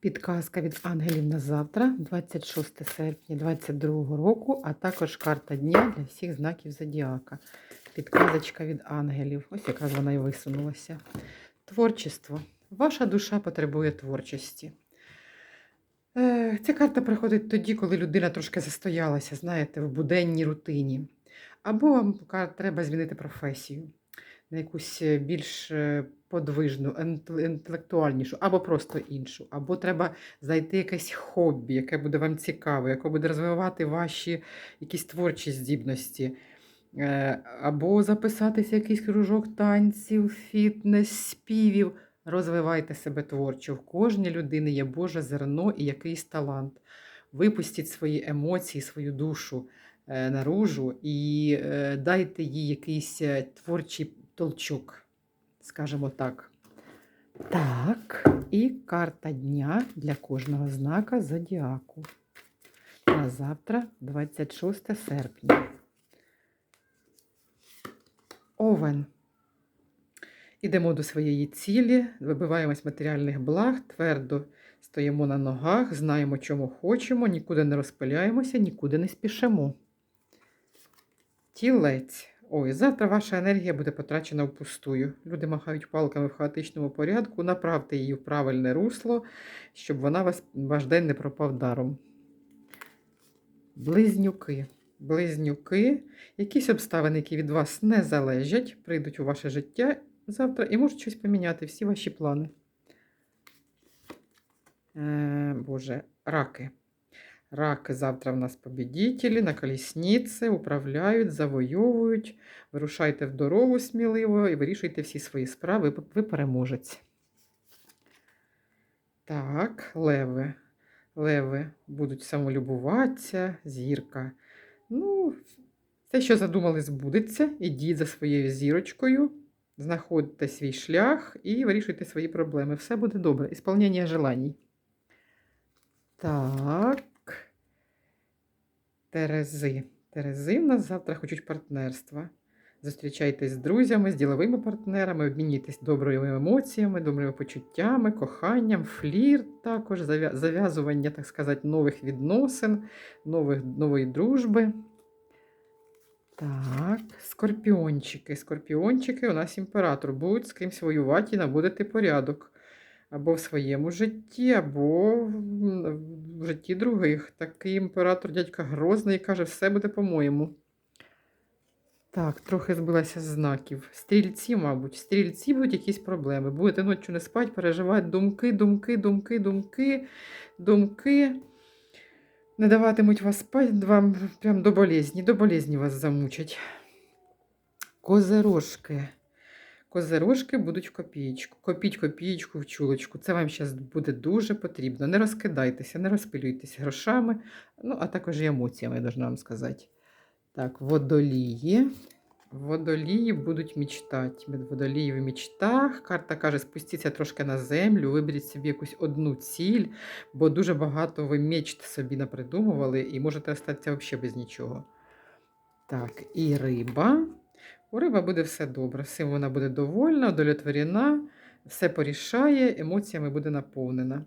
Підказка від ангелів на завтра, 26 серпня 2022 року, а також карта дня для всіх знаків зодіака. Підказочка від ангелів. Ось якраз вона і висунулася. Творчество. Ваша душа потребує творчості. Е, Ця карта приходить тоді, коли людина трошки застоялася, знаєте, в буденній рутині. Або вам треба змінити професію на якусь е, більш е, подвижну, інтелектуальнішу, або просто іншу. Або треба знайти якесь хобі, яке буде вам цікаве, яке буде розвивати ваші якісь творчі здібності. Е, Або записатися якийсь кружок танців, фітнес, співів. Розвивайте себе творчо. В кожній людини є Боже зерно і якийсь талант. Випустіть свої емоції, свою душу наружу і дайте їй якийсь творчий толчок, скажімо так. Так, і карта дня для кожного знака зодіаку. На завтра, 26 серпня. Овен. Ідемо до своєї цілі, вибиваємось матеріальних благ, твердо стоїмо на ногах, знаємо, чому хочемо, нікуди не розпиляємося, нікуди не спішимо. Тілець. Ой, завтра ваша енергія буде потрачена впустую. Люди махають палками в хаотичному порядку, направте її в правильне русло, щоб вона вас, ваш день не пропав даром. Близнюки. Близнюки. Якісь обставини, які від вас не залежать, прийдуть у ваше життя завтра і можуть щось поміняти, всі ваші плани. Е, Боже, раки. Раки завтра в нас побідітелі, на колісниці, управляють, завойовують. Вирушайте в дорогу сміливо і вирішуйте всі свої справи. Ви- переможець. Так, леви. Леви будуть самолюбуватися, зірка. Ну, все, що задумали, збудеться. Ідіть за своєю зірочкою, знаходьте свій шлях і вирішуйте свої проблеми. Все буде добре. Ісполнення желаній. Так. Терези. Терези в нас завтра хочуть партнерства. Зустрічайтесь з друзями, з діловими партнерами, обмінюйтесь добрими емоціями, добрими почуттями, коханням, флірт також, зав'язування, так сказати, нових відносин, нових, нової дружби. Так, скорпіончики. Скорпіончики у нас імператор. Будуть з кимсь воювати і наводити порядок. Або в своєму житті, або в житті других. Такий імператор дядька Грозний каже, все буде по-моєму. Так, трохи збилася з знаків. Стрільці, мабуть, стрільці будуть якісь проблеми. Будете ночі не спати, переживати думки, думки, думки, думки, думки. Не даватимуть вас спати, вам прям до болезні, до болезні вас замучать. Козерожки. Козерожки будуть в копієчку. Копіть копієчку в чулочку. Це вам зараз буде дуже потрібно. Не розкидайтеся, не розпилюйтеся грошами, ну, а також і емоціями, я должна вам сказати. Так, водолії. Водолії будуть мечтати. Водолії в мечтах. Карта каже, спустіться трошки на землю, виберіть собі якусь одну ціль, бо дуже багато ви мечт собі напридумували і можете остатися взагалі без нічого. Так, і риба. У риба буде все добре. Всім вона буде довольна, удовлетворена, все порішає, емоціями буде наповнена.